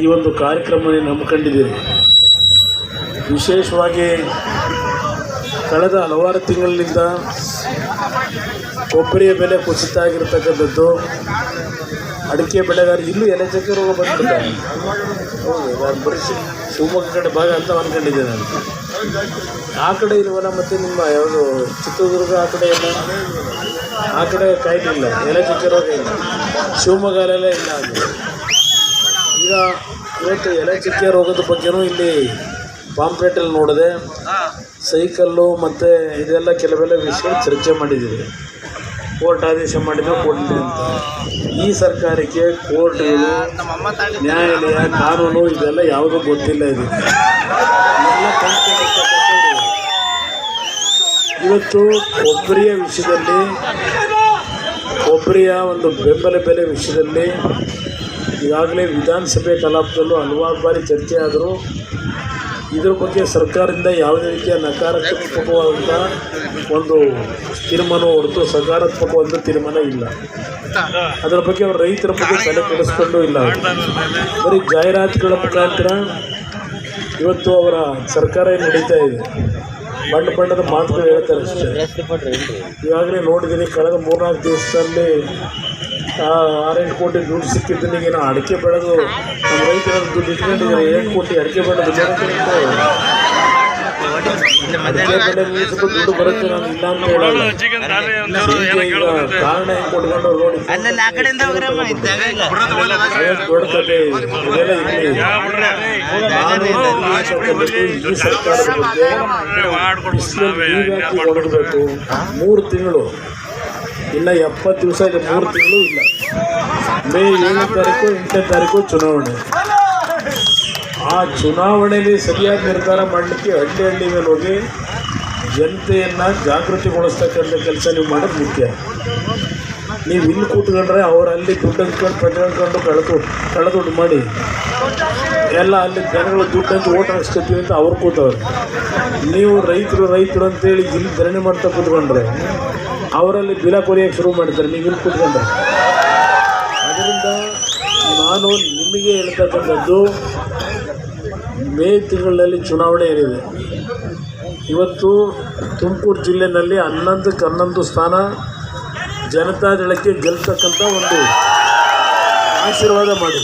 ಈ ಒಂದು ಕಾರ್ಯಕ್ರಮವನ್ನು ಹಮ್ಮಿಕೊಂಡಿದ್ದೀರಿ ವಿಶೇಷವಾಗಿ ಕಳೆದ ಹಲವಾರು ತಿಂಗಳಿನಿಂದ ಕೊಬ್ಬರಿಯ ಬೆಲೆ ಕುಸಿತ ಆಗಿರ್ತಕ್ಕಂಥದ್ದು ಅಡಿಕೆ ಬೆಳೆಗಾರ ಇಲ್ಲೂ ಎಲೆ ಚಕ್ಕೆ ರೋಗ ಬಂದಿದ್ದಾರೆ ಶಿವಮೊಗ್ಗ ಕಡೆ ಭಾಗ ಅಂತ ಅಂದ್ಕೊಂಡಿದ್ದೀನಿ ನಾನು. ಆ ಕಡೆ ಇಲ್ವಲ್ಲ ಮತ್ತು ನಿಮ್ಮ ಯಾವುದು ಚಿತ್ರದುರ್ಗ ಆ ಕಡೆ ಇಲ್ಲ? ಆ ಕಡೆ ಕಾಯಿಲೆ ಇಲ್ಲ ಎಲೆ ಚಕ್ಕೆ ರೋಗ ಇಲ್ಲ. ಶಿವಮೊಗ್ಗಲೆಲ್ಲ ಇಲ್ಲ ಅದು. ಈಗ ಇವತ್ತು ಎಲೆ ಚಕ್ಕೆ ರೋಗದ ಬಗ್ಗೆನೂ ಇಲ್ಲಿ ಪಾಂಪ್ಲೆಟಲ್ಲಿ ನೋಡಿದೆ. ಸೈಕಲ್ಲು ಮತ್ತು ಇದೆಲ್ಲ ಕೆಲವೆಲ್ಲ ವಿಷಯ ಚರ್ಚೆ ಮಾಡಿದ್ದೀವಿ. ಕೋರ್ಟ್ ಆದೇಶ ಮಾಡಿದ್ರೆ ಕೊಡಲಿ ಅಂತ. ಈ ಸರ್ಕಾರಕ್ಕೆ ಕೋರ್ಟ್ಗಳು ನ್ಯಾಯಾಲಯ ಕಾನೂನು ಇದೆಲ್ಲ ಯಾವುದೂ ಗೊತ್ತಿಲ್ಲ ಇದೆ. ಇವತ್ತು ಕೊಬ್ಬರಿಯ ವಿಷಯದಲ್ಲಿ ಕೊಬ್ಬರಿಯ ಒಂದು ಬೆಂಬಲ ಬೆಲೆ ವಿಷಯದಲ್ಲಿ ಈಗಾಗಲೇ ವಿಧಾನಸಭೆ ಕಲಾಪದಲ್ಲೂ ಹಲವಾರು ಬಾರಿ ಚರ್ಚೆ ಆದರೂ ಇದ್ರ ಬಗ್ಗೆ ಸರ್ಕಾರದಿಂದ ಯಾವುದೇ ರೀತಿಯ ನಕಾರಾತ್ಮಕವಾದಂಥ ಒಂದು ತೀರ್ಮಾನ ಹೊರತು ಸಕಾರಾತ್ಮಕವಾದಂಥ ತೀರ್ಮಾನ ಇಲ್ಲ. ಅದರ ಬಗ್ಗೆ ಅವರು ರೈತರ ಬಗ್ಗೆ ತಲೆ ಕೆಡಿಸ್ಕೊಂಡು ಇಲ್ಲ. ಬರೀ ಜಾಹೀರಾತುಗಳ ಮುಖಾಂತರ ಇವತ್ತು ಅವರ ಸರ್ಕಾರ ಏನು ನಡೀತಾ ಇದೆ? ಬಣ್ಣ ಬಣ್ಣದ ಮಾತುಗಳು ಹೇಳ್ತಾರೆ ಅಷ್ಟೇ. ಈಗಾಗಲೇ ನೋಡಿದ್ದೀನಿ, ಕಳೆದ ಮೂರ್ನಾಲ್ಕು ದಿವಸದಲ್ಲಿ ಆ, ಆರೆಂಟು ಕೋಟಿ ದುಡ್ಡು ಸಿಕ್ಕಿದ್ದು ನಾವು ಅಡಿಕೆ ಬೆಳೆದು ನಮ್ಮ ರೈತರ ದುಡ್ಡು ಇಟ್ಕೊಂಡಿದ್ದಾರೆ. ಏಳು ಕೋಟಿ ಅಡಿಕೆ ಬೆಳೆದು ದುಡ್ಡು ಬರುತ್ತೆ ನಾನು ಇಲ್ಲ ಅಂತ ಹೇಳಲ್ಲ. ಹೀಗೆ ಈಗ ಕಾರಣ ಹೆಂಗೆ ಕೊಟ್ಕೊಂಡು ನೋಡಿ. ದೊಡ್ಡ ಇದೆಲ್ಲ ಇಲ್ಲಿ. ನಾನು ಸರ್ಕಾರದ ಬಗ್ಗೆ ಬಿಸಿಲಲ್ಲಿ ಮೂರು ತಿಂಗಳು ಇನ್ನು ಎಪ್ಪತ್ತು ದಿವಸ ಇಲ್ಲ, ಮೂರು ತಿಂಗಳು ಇಲ್ಲ. ಮೇ ಏಳು ತಾರೀಕು ಎಂಟನೇ ತಾರೀಕು ಚುನಾವಣೆ. ಆ ಚುನಾವಣೆಯಲ್ಲಿ ಸರಿಯಾದ ನಿರ್ಧಾರ ಮಾಡಲಿಕ್ಕೆ ಹಳ್ಳಿ ಹಳ್ಳಿ ಮೇಲೆ ಹೋಗಿ ಜನತೆಯನ್ನು ಜಾಗೃತಿಗೊಳಿಸ್ತಕ್ಕಂಥ ಕೆಲಸ ನೀವು ಮಾಡೋದು ಮುಖ್ಯ. ನೀವು ಇಲ್ಲಿ ಕೂತ್ಕೊಂಡ್ರೆ ಅವ್ರು ಅಲ್ಲಿ ದುಡ್ಡು ಹಂಚ್ಕೊಂಡು ಪಟ್ಕೊಂಡು ಕಳೆದು ಕಳೆದುಡ್ಡು ಮಾಡಿ. ಎಲ್ಲ ಅಲ್ಲಿ ಜನಗಳು ದುಡ್ಡು ಹಂಚಿ ಓಟ್ ಹಾಕ್ಸ್ಕೊತೀವಿ ಅಂತ ಅವ್ರು ಕೂತವ್ರು. ನೀವು ರೈತರು ರೈತರು ಅಂತೇಳಿ ಇಲ್ಲಿ ಧರಣಿ ಮಾಡ್ತಾ ಕೂತ್ಕೊಂಡ್ರೆ ಅವರಲ್ಲಿ ಬಿಲ ಕೊರಿಯೋಕ್ಕೆ ಶುರು ಮಾಡ್ತಾರೆ ನೀವು ಇಲ್ಲಿ ಕುತ್ಕೊಂಡ್ರೆ. ಅದರಿಂದ ನಾನು ನಿಮಗೆ ಹೇಳ್ತಕ್ಕಂಥದ್ದು, ಮೇ ತಿಂಗಳಲ್ಲಿ ಚುನಾವಣೆ ಏನಿದೆ. ಇವತ್ತು ತುಮಕೂರು ಜಿಲ್ಲೆಯಲ್ಲಿ ಹನ್ನೊಂದಕ್ಕೆ ಹನ್ನೊಂದು ಸ್ಥಾನ ಜನತಾದಳಕ್ಕೆ ಗೆಲ್ತಕ್ಕಂಥ ಒಂದು ಆಶೀರ್ವಾದ ಮಾಡಿ.